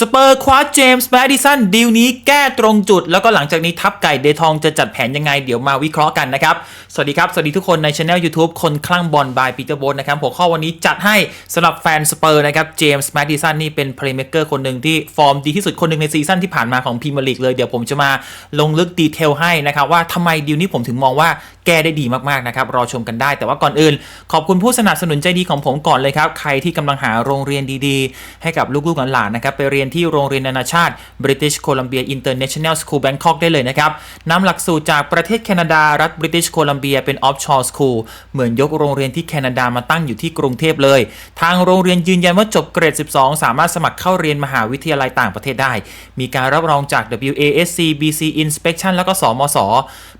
สเปอร์คว้าเจมส์แมดิสันดีลนี้แก้ตรงจุด แล้วก็หลังจากนี้ทัพไก่เดทองจะจัดแผนยังไงเดี๋ยวมาวิเคราะห์กันนะครับ สวัสดีครับ สวัสดีทุกคนในช anel YouTube คนคลั่งบอลบายปีเตอร์โบนนะครับหัวข้อวันนี้จัดให้สำหรับแฟนสเปอร์นะครับเจมส์แมดิสันนี่เป็นเพลย์เม k เกอร์คนหนึ่งที่ฟอร์มดีที่สุดคนหนึ่งในซีซั่นที่ผ่านมาของพรีเมียร์ลีกเลยเดี๋ยวผมจะมาลงลึกดีเทลให้นะครับว่าทำไมดีลนี้ผมถึงมองว่าแก้ได้ดีมากๆนะครับรอชมกันได้ แต่ว่าก่อนอื่น ขอบคุณผู้สนับสนุนใจดีของผมก่อนเลยครับใครที่กำลังหาโรงเรียนดี ๆ ให้กับลูกๆหลานๆนะครับไปเรียนที่โรงเรียนนานาชาติ British Columbia International School Bangkok ได้เลยนะครับนำหลักสูตรจากประเทศแคนาดารัฐ British Columbia เป็น offshore school เหมือนยกโรงเรียนที่แคนาดามาตั้งอยู่ที่กรุงเทพเลย ทางโรงเรียนยืนยันว่าจบเกรด 12 สามารถสมัครเข้าเรียนมหาวิทยาลัยต่างประเทศได้ มีการรับรองจาก WASC BC Inspection แล้วก็สมศ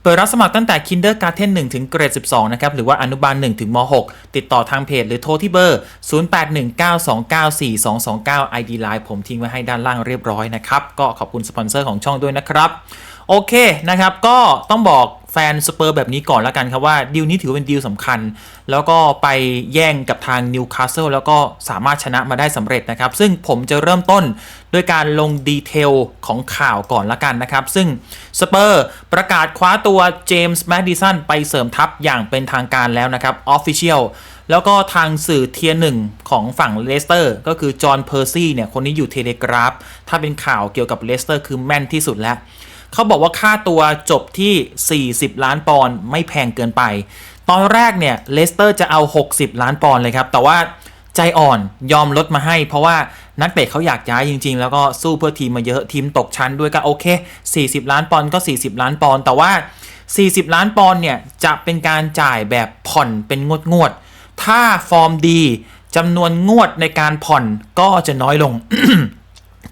เปิดรับสมัครตั้งแต่ Kindergarten 1 ถึงเกรด 12 นะครับ หรือว่าอนุบาล 1 ถึงม 6 ติดต่อทางเพจหรือโทรที่เบอร์ 0819294229 ID Line ผมทิ้งไว้ให้ด้านล่างเรียบร้อยนะครับ ก็ขอบคุณสปอนเซอร์ของช่องด้วยนะครับ โอเคนะครับ ก็ต้องบอกแฟนสเปอร์แบบนี้ก่อนแล้วกันครับว่าดีลนี้ถือเป็นดีลสำคัญ แล้วก็ไปแย่งกับทางนิวคาสเซิลแล้วก็สามารถชนะมาได้สำเร็จนะครับ ซึ่งผมจะเริ่มต้นด้วยการลงดีเทลของข่าวก่อนละกันนะครับ ซึ่งสเปอร์ประกาศคว้าตัวเจมส์แมดดิสันไปเสริมทัพอย่างเป็นทางการแล้วนะครับออฟฟิเชียล แล้วก็ทางสื่อเทียหนึ่งของฝั่งเลสเตอร์ก็คือจอห์นเพอร์ซี่เนี่ยคนนี้อยู่เทเลกราฟ ถ้าเป็นข่าวเกี่ยวกับเลสเตอร์คือแม่นที่สุดแล้วเขาบอกว่าค่าตัวจบที่ 40 ล้านปอนด์ไม่แพงเกินไป ตอนแรกเนี่ยเลสเตอร์จะเอา 60 ล้านปอนด์เลยครับ แต่ว่าใจอ่อนยอมลดมาให้ เพราะว่านักเตะเขาอยากย้ายจริง ๆ แล้วก็สู้เพื่อทีมมาเยอะทีมตกชั้นด้วยก็โอเค 40 ล้านปอนด์ก็ 40 ล้านปอนด์แต่ว่า 40 ล้านปอนด์เนี่ยจะเป็นการจ่ายแบบผ่อนเป็นงวดงวดๆ ถ้าฟอร์มดีจำนวนงวดในการผ่อนก็จะน้อยลง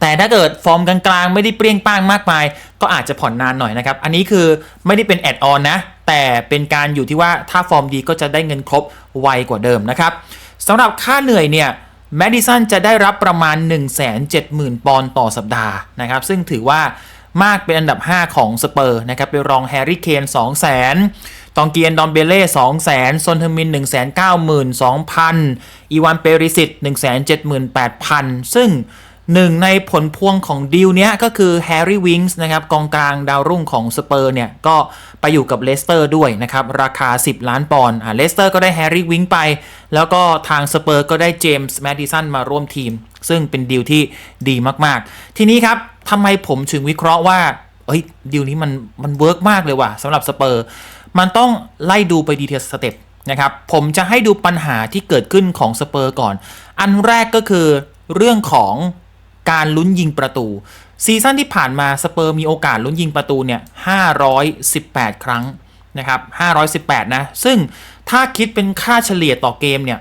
แต่ถ้าเกิดฟอร์มกลางๆ ไม่ได้เปรี้ยงป้างมากมาย ก็อาจจะผ่อนนานหน่อยนะครับ อันนี้คือไม่ได้เป็นแอดออนนะ แต่เป็นการอยู่ที่ว่าถ้าฟอร์มดีก็จะได้เงินครบไวกว่าเดิมนะครับสำหรับค่าเหนื่อยเนี่ยแมดิสันจะได้รับประมาณ 170,000 ปอนด์ต่อสัปดาห์นะครับ ซึ่งถือว่ามากเป็นอันดับ 5 ของสเปอร์นะครับไปรองแฮร์รี่เคน200,000 ตองเกียนดอมเบเล่200,000ซนเทอร์มิน192,000อีวานเปริสิต178,000ซึ่งหนึ่งในผลพวงของดีลเนี้ยก็คือแฮร์รี่วิงส์นะครับกองกลางดาวรุ่งของสเปอร์เนี่ยก็ไปอยู่กับเลสเตอร์ด้วยนะครับ ราคา 10 ล้านปอนด์อ่าเลสเตอร์ก็ได้แฮร์รี่วิงส์ไป แล้วก็ทางสเปอร์ก็ได้เจมส์แมดดิสันมาร่วมทีม ซึ่งเป็นดีลที่ดีมากๆ ทีนี้ครับทำไมผมถึงวิเคราะห์ว่าเฮ้ยดีลนี้มันมันเวิร์กมากเลยว่ะสำหรับสเปอร์ มันต้องไล่ดูไปดีเทลสเต็ปนะครับผมจะให้ดูปัญหาที่เกิดขึ้นของสเปอร์ก่อน อันแรกก็คือเรื่องของการลุ้นยิงประตู ซีซั่นที่ผ่านมาสเปอร์มีโอกาสลุ้นยิงประตูเนี่ย518 ครั้งนะครับ518 นะ ซึ่งถ้าคิดเป็นค่าเฉลี่ยต่อเกมเนี่ย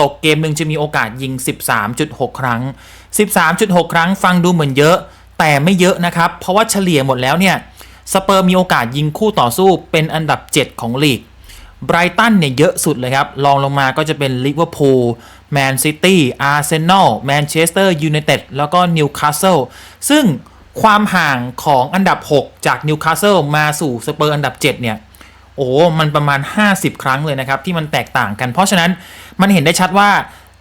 ตกเกมหนึ่งจะมีโอกาสยิง 13.6 ครั้ง 13.6 ครั้งฟังดูเหมือนเยอะ แต่ไม่เยอะนะครับ เพราะว่าเฉลี่ยหมดแล้วเนี่ย สเปอร์มีโอกาสยิงคู่ต่อสู้เป็นอันดับ 7 ของลีกไบรตันเนี่ยเยอะสุดเลยครับรองลงมาก็จะเป็นลิเวอร์พูลแมนซิตี้อาร์เซนอลแมนเชสเตอร์ยูไนเต็ดแล้วก็นิวคาสเซิลซึ่งความห่างของอันดับ 6 จากนิวคาสเซิลมาสู่สเปอร์อันดับ 7 เนี่ย โอ้ มันประมาณ 50 ครั้งเลยนะครับ ที่มันแตกต่างกัน เพราะฉะนั้นมันเห็นได้ชัดว่า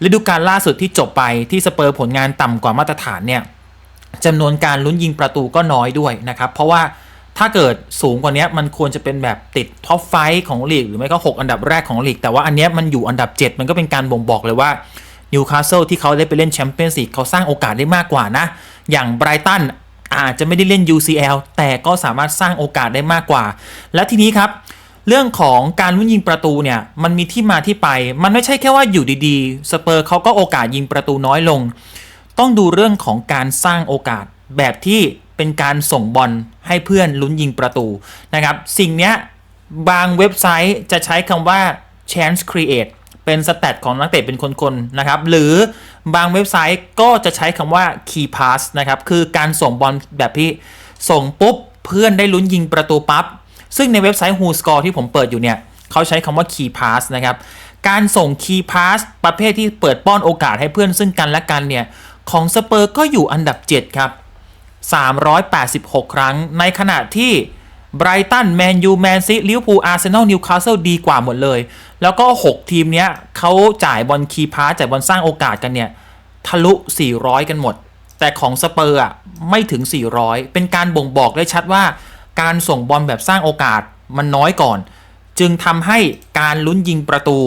ฤดูกาลล่าสุดที่จบไปที่สเปอร์ผลงานต่ำกว่ามาตรฐานเนี่ยจำนวนการลุ้นยิงประตูก็น้อยด้วยนะครับ เพราะว่า ถ้าเกิดสูงกว่านี้มันควรจะเป็นแบบติดท็อปไฟของลีกหรือไม่ก็ 6 อันดับแรกของลีก แต่ว่าอันนี้มันอยู่อันดับ 7 มันก็เป็นการบ่งบอกเลยว่านิวคาสเซิลที่เขาได้ไปเล่นแชมเปี้ยนส์ลีกเขาสร้างโอกาสได้มากกว่านะ อย่างไบรตันอาจจะไม่ได้เล่น UCL แต่ก็สามารถสร้างโอกาสได้มากกว่า และทีนี้ครับเรื่องของการลุ้นยิงประตูเนี่ยมันมีที่มาที่ไป มันไม่ใช่แค่ว่าอยู่ดีๆสเปอร์เขาก็โอกาสยิงประตูน้อยลง ต้องดูเรื่องของการสร้างโอกาสแบบที่ เป็นการส่งบอลให้เพื่อนลุ้นยิงประตูนะครับ สิ่งนี้บางเว็บไซต์จะใช้คำว่า chance create เป็นสแตทของนักเตะเป็นคนๆนะครับ หรือบางเว็บไซต์ก็จะใช้คำว่า key pass นะครับ คือการส่งบอลแบบที่ส่งปุ๊บ เพื่อนได้ลุ้นยิงประตูปั๊บ ซึ่งในเว็บไซต์ Who Score ที่ผมเปิดอยู่เนี่ย เขาใช้คำว่า key pass นะครับ การส่ง key pass ประเภทที่เปิดป้อนโอกาสให้เพื่อนซึ่งกันและกันเนี่ย ของสเปอร์ก็อยู่อันดับ 7 ครับ 386 ครั้ง ในขณะที่ไบรตันแมนยูแมนซิลิเวอร์พูลอาร์เซนอลนิวคาสเซิลดีกว่าหมดเลย แล้วก็ 6 ทีมเนี้ยเขาจ่ายบอลคีย์พาสจ่ายบอลสร้างโอกาสกันเนี่ย ทะลุ 400 กันหมด แต่ของสเปอร์อะไม่ถึง 400 เป็นการบ่งบอกได้ชัดว่า การส่งบอลแบบสร้างโอกาสมันน้อยก่อน จึงทำให้การลุ้นยิงประตู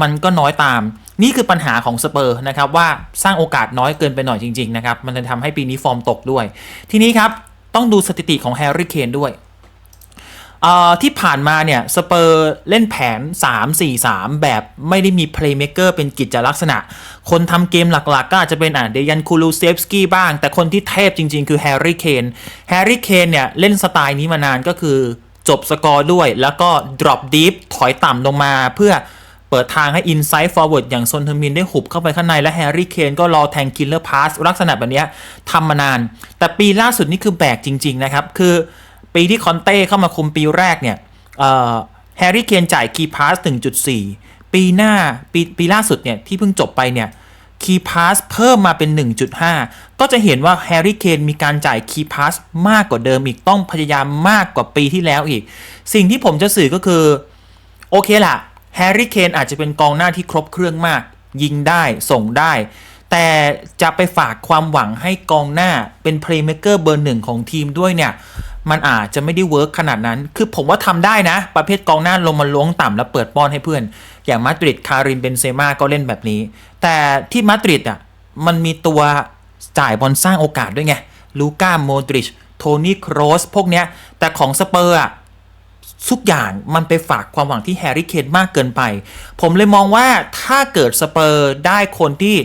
มันก็น้อยตาม นี่คือปัญหาของสเปอร์นะครับว่าสร้างโอกาสน้อยเกินไปหน่อยจริง ๆ นะครับ มันจะทำให้ปีนี้ฟอร์มตกด้วย ทีนี้ครับ ต้องดูสถิติของแฮร์รี่เคนด้วยที่ผ่านมาเนี่ยสเปอร์เล่นแผน 3-4-3 แบบไม่ได้มีเพลย์เม k เกอร์เป็นกิจลักษณะ คนทำเกมหลักๆ ก็อาจจะเป็นอ่าเดยันคูลูเซฟสกี้บ้าง แต่คนที่เทพจริงๆ คือแฮร์รี่เคนแฮร์รี่เคนเนี่ย เล่นสไตล์นี้มานานก็คือจบสกอร์ด้วย แล้วก็ drop deep ถอยต่ำลงมาเพื่อ เปิดทางให้ inside forward อย่างซนเทอร์มินได้หุบเข้าไปข้างใน และแฮร์รี่เคนก็รอแทง killer pass ลักษณะแบบนี้ทำมานาน แต่ปีล่าสุดนี่คือแบกจริง ๆ นะครับ คือปีที่คอนเต้เข้ามาคุมปีแรกเนี่ยแฮร์รี่เคนจ่ายคีพาส1.4 ปีหน้าปีปีล่าสุดเนี่ยที่เพิ่งจบไปเนี่ยคีพาสเพิ่มมาเป็น 1.5 ก็จะเห็นว่าแฮร์รี่เคนมีการจ่ายคีพาสมากกว่าเดิมอีกต้องพยายามมากกว่าปีที่แล้วอีก สิ่งที่ผมจะสื่อก็คือ โอเคล่ะ แฮร์รี่เคนอาจจะเป็นกองหน้าที่ครบเครื่องมาก ยิงได้ส่งได้ แต่จะไปฝากความหวังให้กองหน้าเป็นเพลย์เม k เกอร์เบอร์หนึ่งของทีมด้วยเนี่ย มันอาจจะไม่ได้เวิร์กขนาดนั้น คือผมว่าทำได้นะ ประเภทกองหน้าลงมาล้วงต่ำแล้วเปิดป้อนให้เพื่อน อย่างมาดริดคาริมเบนเซม่าก็เล่นแบบนี้ แต่ที่มาดริดอะมันมีตัวจ่ายบอลสร้างโอกาสด้วยไงลูก้าโมดริชโทนี่โครสพวกเนี้ยแต่ของสเปอร์อะ ทุกอย่างมันไปฝากความหวังที่แฮร์รี่เคนมากเกินไป ผมเลยมองว่าถ้าเกิดสเปอร์ได้คนที่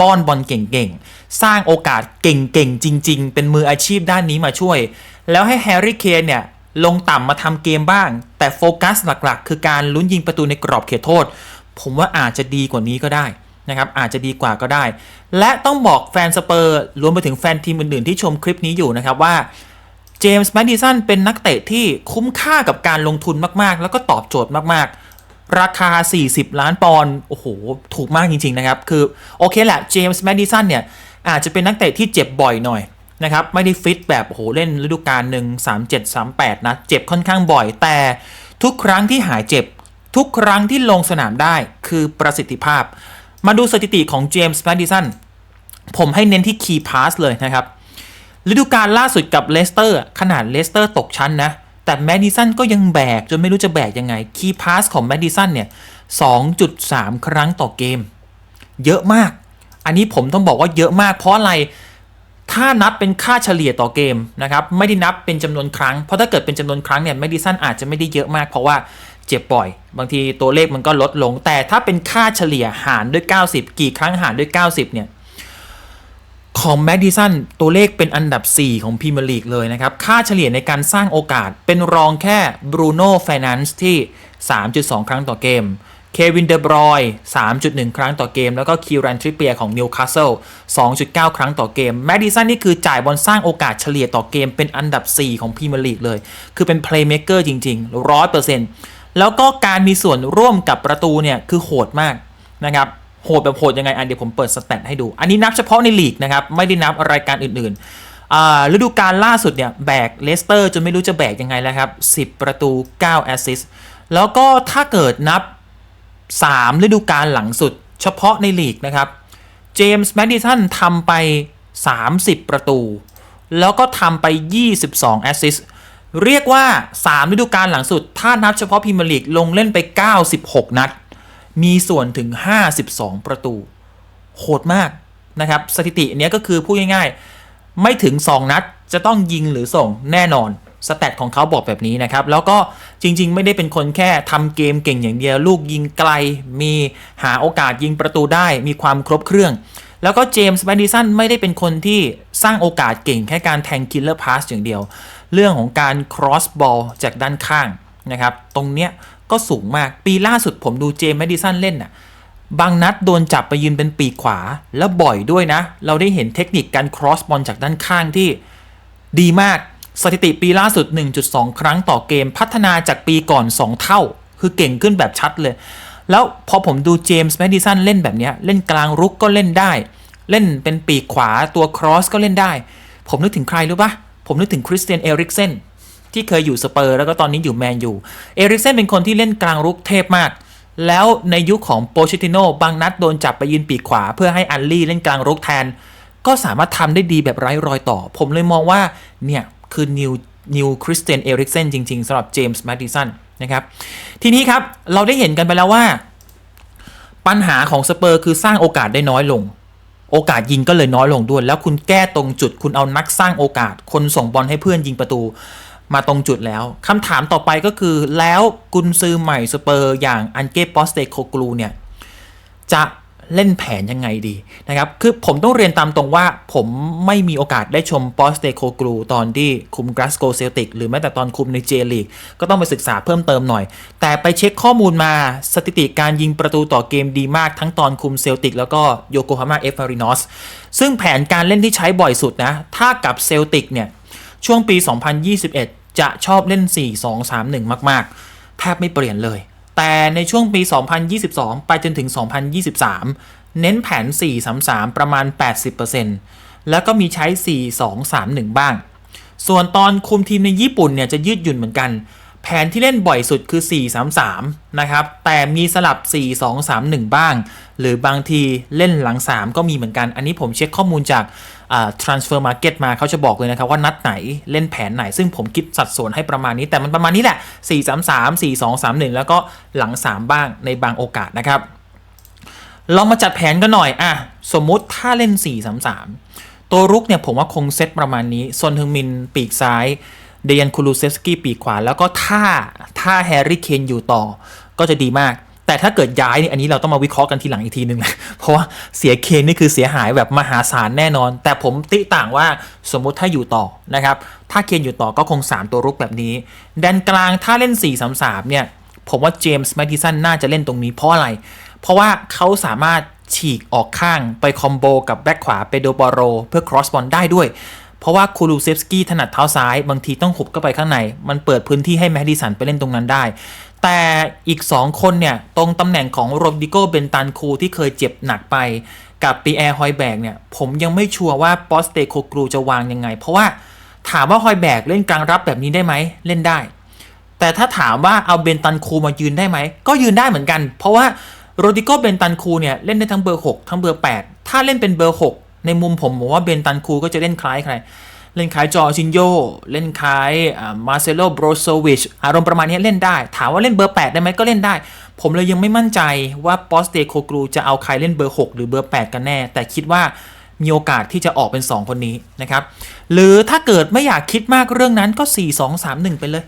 ป้อนบอลเก่งๆ สร้างโอกาสเก่งๆ จริง ๆ เป็นมืออาชีพด้านนี้มาช่วย แล้วให้แฮร์รี่เคนเนี่ย ลงต่ำมาทำเกมบ้าง แต่โฟกัสหลักๆ คือการลุ้นยิงประตูในกรอบเขตโทษ ผมว่าอาจจะดีกว่านี้ก็ได้นะครับอาจจะดีกว่าก็ได้ และต้องบอกแฟนสเปอร์รวมไปถึงแฟนทีมอื่นๆ ที่ชมคลิปนี้อยู่นะครับว่า เจมส์แมดดิสันเป็นนักเตะที่คุ้มค่ากับการลงทุนมากๆ แล้วก็ตอบโจทย์มากๆ ราคา 40 ล้านปอนด์โอ้โห ถูกมากจริง ๆ นะครับ คือ โอเคแหละเจมส์แมดดิสันเนี่ย อาจจะเป็นนักเตะที่เจ็บบ่อยหน่อยนะครับ ไม่ได้ฟิตแบบโอ้โหเล่นฤดูกาลหนึ่ง37 38 นะ เจ็บค่อนข้างบ่อย แต่ทุกครั้งที่หายเจ็บ ทุกครั้งที่ลงสนามได้คือประสิทธิภาพ มาดูสถิติของเจมส์แมดดิสันผมให้เน้นที่คีย์พาสเลยนะครับ ฤดูกาลล่าสุดกับเลสเตอร์ขนาดเลสเตอร์ตกชั้นนะ แต่แมดดิสันก็ยังแบก จนไม่รู้จะแบกยังไง คีย์พาสของแมดดิสันเนี่ย 2.3 ครั้งต่อเกม เยอะมาก อันนี้ผมต้องบอกว่าเยอะมาก เพราะอะไร ถ้านับเป็นค่าเฉลี่ยต่อเกมนะครับ ไม่ได้นับเป็นจำนวนครั้ง เพราะถ้าเกิดเป็นจำนวนครั้งเนี่ยแมดดิสันอาจจะไม่ได้เยอะมากเพราะว่าเจ็บบ่อย บางทีตัวเลขมันก็ลดลง แต่ถ้าเป็นค่าเฉลี่ยหารด้วย 90 กี่ครั้งหารด้วย 90เนี่ย ของแมดดิสันตัวเลขเป็นอันดับ 4 ของพรีเมียร์ลีกเลยนะครับ ค่าเฉลี่ยในการสร้างโอกาสเป็นรองแค่บรูโน่ไฟแนนซ์ที่ 3.2 ครั้งต่อเกม เควินเดบรอย 3.1 ครั้งต่อเกม แล้วก็คิรันทริเปียของนิวคาสเซิล 2.9 ครั้งต่อเกม แมดดิสันนี่คือจ่ายบอลสร้างโอกาสเฉลี่ยต่อเกมเป็นอันดับ 4 ของพรีเมียร์ลีกเลย คือเป็นเพลย์เม k เกอร์จริง ๆ 100%แล้วก็การมีส่วนร่วมกับประตูเนี่ยคือโหดมากนะครับ โหดแบบโหดยังไงอันเดี๋ยวผมเปิดสแตทให้ดู อันนี้นับเฉพาะในลีกนะครับ ไม่ได้นับรายการอื่นๆฤดูกาลล่าสุดเนี่ยแบกเลสเตอร์จนไม่รู้จะแบกยังไงแล้วครับ 10 ประตู 9 แอสซิสต์แล้วก็ถ้าเกิดนับ 3 ฤดูกาลหลังสุด เฉพาะในลีกนะครับเจมส์แมดดิสันทำไป 30 ประตู แล้วก็ทำไป 22 แอสซิสต์เรียกว่า 3 ฤดูกาลหลังสุด ถ้านับเฉพาะพรีเมียร์ลีกลงเล่นไป 96 นัด มีส่วนถึง 52 ประตู โหดมากนะครับ สถิติเนี้ยก็คือพูดง่ายๆ ไม่ถึง 2 นัดจะต้องยิงหรือส่งแน่นอนสแตทของเขาบอกแบบนี้นะครับ แล้วก็จริง ๆ ไม่ได้เป็นคนแค่ทำเกมเก่งอย่างเดียว ลูกยิงไกล มีหาโอกาสยิงประตูได้ มีความครบเครื่อง แล้วก็เจมส์แมดดิสันไม่ได้เป็นคนที่สร้างโอกาสเก่งแค่การแทงคิลเลอร์พาสอย่างเดียว เรื่องของการ cross ball จากด้านข้างนะครับ ตรงเนี้ย ก็สูงมากปีล่าสุดผมดูเจมส์แมดดิสันเล่นน่ะบางนัดโดนจับไปยืนเป็นปีกขวาแล้วบ่อยด้วยนะ เราได้เห็นเทคนิคการ cross ball จากด้านข้างที่ดีมากสถิติปีล่าสุด 1.2 ครั้งต่อเกมพัฒนาจากปีก่อน 2 เท่า คือเก่งขึ้นแบบชัดเลย แล้วพอผมดูเจมส์แมดดิสันเล่นแบบนี้ เล่นกลางรุกก็เล่นได้ เล่นเป็นปีกขวาตัว cross ก็เล่นได้ ผมนึกถึงใครรู้ปะผมนึกถึงคริสเตียนเอริกเซน ที่เคยอยู่สเปอร์แล้วก็ตอนนี้อยู่แมนยูเอริกเซนเป็นคนที่เล่นกลางรุกเทพมาก แล้วในยุคของโปชิติโนบางนัดโดนจับไปยืนปีกขวา เพื่อให้อันลี่เล่นกลางรุกแทน ก็สามารถทำได้ดีแบบไร้รอยต่อ ผมเลยมองว่าเนี่ยคือนิวนิวคริสเตียนเอริกเซนจริงๆสำหรับเจมส์แมดดิสันนะครับทีนี้ครับเราได้เห็นกันไปแล้วว่า ปัญหาของสเปอร์คือสร้างโอกาสได้น้อยลง โอกาสยิงก็เลยน้อยลงด้วย แล้วคุณแก้ตรงจุดคุณเอานักสร้างโอกาส คนส่งบอลให้เพื่อนยิงประตู มาตรงจุดแล้วคำถามต่อไปก็คือแล้วกุนซือใหม่สเปอร์อย่างอันเก้ปอสเตโคกลูเนี่ย จะเล่นแผนยังไงดีนะครับ คือผมต้องเรียนตามตรงว่าผมไม่มีโอกาสได้ชมปอสเตโคกลูตอนที่คุมกราสโกเซลติกหรือแม้แต่ตอนคุมในเจลีกก็ต้องไปศึกษาเพิ่มเติมหน่อย แต่ไปเช็คข้อมูลมาสถิติการยิงประตูต่อเกมดีมากทั้งตอนคุมเซลติกแล้วก็โยโกฮาม่าเอฟมารินอสซึ่งแผนการเล่นที่ใช้บ่อยสุดนะ ถ้ากับเซลติกเนี่ย ช่วงปี 2021 จะชอบเล่น 4-2-3-1 มาก ๆ แทบไม่เปลี่ยนเลย แต่ในช่วงปี 2022 ไปจนถึง 2023 เน้นแผน 4-3-3 ประมาณ 80%แล้วก็มีใช้ 4-2-3-1 บ้าง ส่วนตอนคุมทีมในญี่ปุ่นเนี่ยจะยืดหยุ่นเหมือนกัน แผนที่เล่นบ่อยสุดคือ 4-3-3 นะครับ แต่มีสลับ 4-2-3-1 บ้าง หรือบางทีเล่นหลัง 3 ก็มีเหมือนกัน อันนี้ผมเช็คข้อมูลจาก transfer market มาเขาจะบอกเลยนะครับว่านัดไหนเล่นแผนไหน ซึ่งผมคิดสัดส่วนให้ประมาณนี้แต่มันประมาณนี้แหละ 4-3-3 4-2-3-1 แล้วก็หลัง 3 บ้างในบางโอกาสนะครับลองมาจัดแผนกันหน่อยอะสมมุติถ้าเล่น 4-3-3 ตัวรุกเนี่ยผมว่าคงเซตประมาณนี้ซนฮึงมินปีกซ้ายเดยันคูลูเซฟสกี้ปีกขวา แล้วก็ถ้าถ้าแฮร์รี่เคนอยู่ต่อก็จะดีมาก แต่ถ้าเกิดย้ายนี่อันนี้เราต้องมาวิเคราะห์กันทีหลังอีกทีนึงนะเพราะว่าเสียเคนนี่คือเสียหายแบบมหาศาลแน่นอน แต่ผมติต่างว่าสมมุติถ้าอยู่ต่อนะครับ ถ้าเคนอยู่ต่อก็คง 3 ตัวรุกแบบนี้แดนกลางถ้าเล่น 4-3-3เนี่ยผมว่าเจมส์แมดดิสันน่าจะเล่นตรงนี้เพราะอะไร เพราะว่าเขาสามารถฉีกออกข้างไปคอมโบกับแบ็คขวาเปโดบอโรเพื่อครอสบอลได้ด้วย เพราะว่าคูลูเซฟสกี้ถนัดเท้าซ้าย บางทีต้องหุบเข้าไปข้างใน มันเปิดพื้นที่ให้แมดดิสันไปเล่นตรงนั้นได้ แต่อีก 2 คนเนี่ย ตรงตำแหน่งของโรดิโกเบนตันคูที่เคยเจ็บหนักไปกับปีแอร์ฮอยแบกเนี่ย ผมยังไม่ชัวร์ว่าปอสเตโคกรูจะวางยังไง เพราะว่าถามว่าฮอยแบกเล่นกลางรับแบบนี้ได้ไหมเล่นได้ แต่ถ้าถามว่าเอาเบนตันคูมายืนได้ไหม ก็ยืนได้เหมือนกัน เพราะว่าโรดิโกเบนตันคูเนี่ยเล่นได้ทั้งเบอร์ 6 ทั้งเบอร์ 8 ถ้าเล่นเป็นเบอร์ 6 ในมุมผมผมว่าเบนตันคูก็จะเล่นคล้ายใคร เล่นคล้ายจอร์จินโย เล่นคล้ายมาเซโลโบรโซวิชอารมณ์ประมาณนี้เล่นได้ ถามว่าเล่นเบอร์ 8 ได้ไหมก็เล่นได้ ผมเลยยังไม่มั่นใจว่าปอสเตโคกรูจะเอาใครเล่นเบอร์ 6 หรือเบอร์ 8 กันแน่ แต่คิดว่ามีโอกาสที่จะออกเป็น 2 คนนี้นะครับ หรือถ้าเกิดไม่อยากคิดมากเรื่องนั้นก็ 4 2 3 1 ไปเลย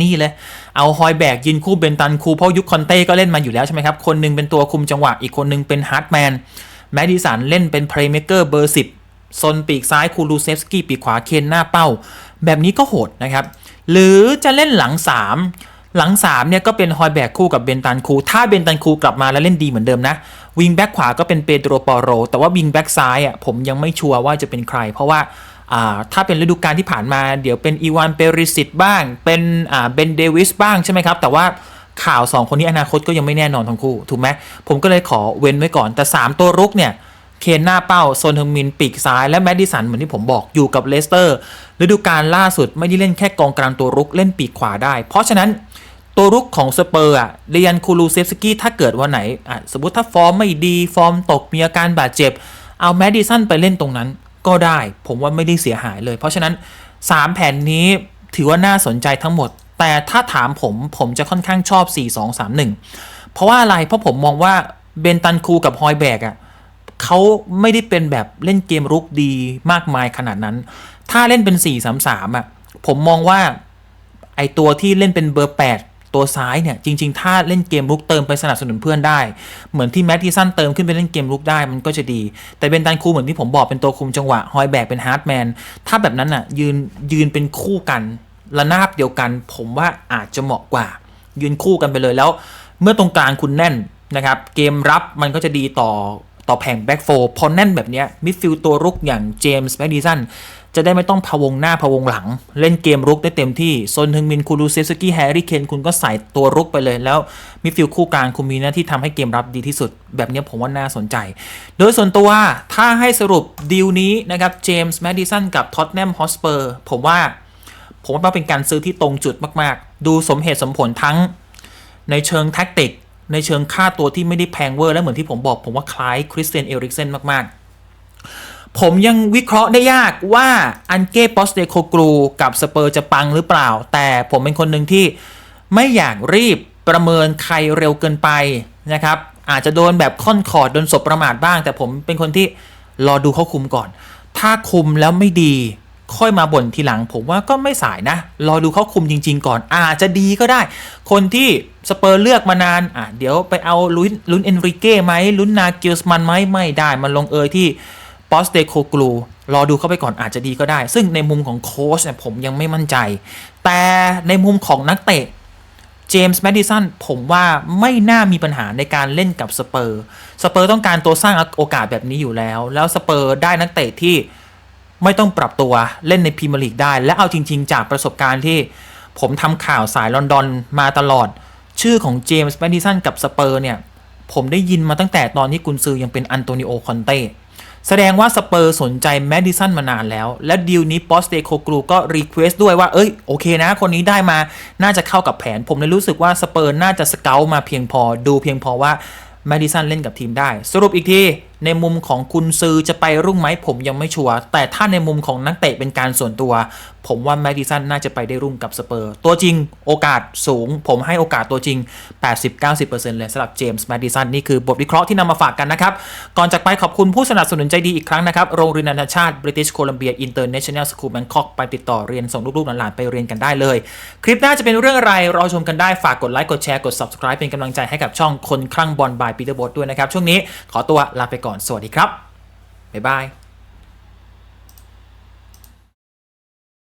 นี่เลย เอาฮอยแบกยืนคู่เบนตันคูเพราะยุคคอนเต้ก็เล่นมาอยู่แล้วใช่ไหมครับ คนหนึงเป็นตัวคุมจังหวะ อีกคนหนึงเป็นฮาร์ดแมน แมดดิสันเล่นเป็นเพลย์เม k เกอร์เบอร์ 10 ซนปีกซ้ายคูลูเซฟสกี้ปีกขวาเคนหน้าเป้า แบบนี้ก็โหดนะครับ หรือจะเล่นหลัง 3 หลัง3เนี่ยก็เป็นฮอยแบกคู่กับเบนตันคู ถ้าเบนตันคูกลับมาแล้วเล่นดีเหมือนเดิมนะวิงแบ็กขวาก็เป็นเปโดรปอโร แต่ว่าวิงแบ็กซ้ายอะผมยังไม่ชัวร์ว่าจะเป็นใคร เพราะว่าถ้าเป็นฤดูกาลที่ผ่านมาเดี๋ยวเป็นอีวานเปริสิตบ้าง เป็นเบนเดวิสบ้างใช่ไหมครับ แต่ว่าข่าว 2 คนนี้อนาคตก็ยังไม่แน่นอนทั้งคู่ ถูกไหมผมก็เลยขอเว้นไว้ก่อนแต่ 3 ตัวรุกเนี่ย เคนหน้าเป้าโซนเฮงมินปีกซ้ายและแมดดิสันเหมือนที่ผมบอกอยู่กับเลสเตอร์ฤดูกาลล่าสุดไม่ได้เล่นแค่กองกลางตัวรุกเล่นปีกขวาได้ เพราะฉะนั้นตัวรุกของสเปอร์อะเรียนคูลูเซฟสกี้ถ้าเกิดวันไหนอะสมมติถ้าฟอร์มไม่ดีฟอร์มตกมีอาการบาดเจ็บ เอาแมดดิสันไปเล่นตรงนั้นก็ได้ ผมว่าไม่ได้เสียหายเลย เพราะฉะนั้น 3 แผนนี้ถือว่าน่าสนใจทั้งหมด แต่ถ้าถามผมผมจะค่อนข้างชอบ 4 2 3 1 เพราะว่าอะไรเพราะผมมองว่าเบนตันคูกับฮอยแบกอะ เขาไม่ได้เป็นแบบเล่นเกมรุกดีมากมายขนาดนั้น ถ้าเล่นเป็น 4 3 3อะผมมองว่าไอตัวที่เล่นเป็นเบอร์ 8 ตัวซ้ายเนี่ย จริง ๆ ถ้าเล่นเกมลุกเติมไปสนับสนุนเพื่อนได้ เหมือนที่แมตติสันเติมขึ้นไปเล่นเกมลุกได้มันก็จะดี แต่เป็นตันคูเหมือนที่ผมบอกเป็นตัวคุมจังหวะฮอยแบกเป็นฮาร์ดแมนถ้าแบบนั้นอะยืนยืนเป็นคู่กันระนาบเดียวกัน ผมว่าอาจจะเหมาะกว่า ยืนคู่กันไปเลยแล้ว เมื่อตรงกลางคุณแน่นนะครับ เกมรับมันก็จะดีต่อ ต่อแผงแบ็กโฟพอแน่นแบบนี้มิดฟิลด์ตัวรุกอย่างเจมส์แมดดิสันจะได้ไม่ต้องพะวงหน้าพะวงหลัง เล่นเกมรุกได้เต็มที่โซนทึงมินคูรูเซฟสกี้แฮร์รี่เคนคุณก็ใส่ตัวรุกไปเลย แล้วมิดฟิลด์คู่กลางคุณมีหน้าที่ทำให้เกมรับดีที่สุด แบบนี้ผมว่าน่าสนใจ โดยส่วนตัวถ้าให้สรุปดีลนี้นะครับเจมส์แมดดิสันกับท็อตแนมฮอสเปอร์ผมว่าผมว่าเป็นการซื้อที่ตรงจุดมาก ๆ ดูสมเหตุสมผลทั้งในเชิงแท็กติก ในเชิงค่าตัวที่ไม่ได้แพงเวอร์ และเหมือนที่ผมบอกผมว่าคล้ายคริสเตียนเอริกเซนมาก ๆ ผมยังวิเคราะห์ได้ยากว่าอันเก้ปอสเตโคกรูกับสเปอร์จะปังหรือเปล่า แต่ผมเป็นคนหนึ่งที่ไม่อยากรีบประเมินใครเร็วเกินไปนะครับ อาจจะโดนแบบค่อนคอดโดนสบประมาทบ้าง แต่ผมเป็นคนที่รอดูเขาคุมก่อน ถ้าคุมแล้วไม่ดี ค่อยมาบ่นทีหลัง ผมว่าก็ไม่สายนะ รอดูเขาคุมจริง ๆ ก่อน อาจจะดีก็ได้ คนที่สเปอร์เลือกมานานอะเดี๋ยวไปเอาลุ้นลุ้นเอนริเก้ไหมลุ้นนาเกิลสมันไหมไม่ได้ มันลงเอยที่ปอสเตโคกลูรอดูเข้าไปก่อนอาจจะดีก็ได้ ซึ่งในมุมของโค้ชเนี่ยผมยังไม่มั่นใจ แต่ในมุมของนักเตะเจมส์แมดดิสันผมว่าไม่น่ามีปัญหาในการเล่นกับสเปอร์ สเปอร์ต้องการตัวสร้างโอกาสแบบนี้อยู่แล้ว แล้วสเปอร์ได้นักเตะที่ ไม่ต้องปรับตัวเล่นในพรีเมียร์ลีกได้ และเอาจริง ๆ จากประสบการณ์ที่ผมทำข่าวสายลอนดอนมาตลอด ชื่อของเจมส์แมดดิสันกับสเปอร์เนี่ย ผมได้ยินมาตั้งแต่ตอนที่กุนซือยังเป็นอันโตนิโอคอนเต้แสดงว่าสเปอร์สนใจแมดดิสันมานานแล้ว และดีลนี้ปอสเตโคกรูก็รีเควสด้วยว่า เอ้ยโอเคนะ คนนี้ได้มาน่าจะเข้ากับแผน ผมเลยรู้สึกว่าสเปอร์น่าจะสเกลมาเพียงพอดูเพียงพอว่าแมดดิสันเล่นกับทีมได้ สรุปอีกที ในมุมของคุณซือจะไปรุ่งไหมผมยังไม่ชัวร์แต่ถ้าในมุมของนักเตะเป็นการส่วนตัว ผมว่าแมดิสันน่าจะไปได้รุ่งกับสเปอร์ ตัวจริงโอกาสสูง ผมให้โอกาสตัวจริง 80-90%เลยสำหรับเจมส์แมดิสันนี่คือบทวิเคราะห์ที่นำมาฝากกันนะครับ ก่อนจากไปขอบคุณผู้สนับสนุนใจดีอีกครั้งนะครับ โรงเรียนนานาชาติ British Columbia International School Bangkok ไปติดต่อเรียนส่งลูกๆหลานๆไปเรียนกันได้เลย คลิปหน้าจะเป็นเรื่องอะไรรอชมกันได้ฝากกดไลค์กดแชร์กด subscribe เป็นกำลังใจให้กับช่องคนคลั่งบอลบายปีเตอร์บดด้วยนะครับช่วงนี้ขอตัวลาไปก่อน สวัสดีครับ บ๊ายบาย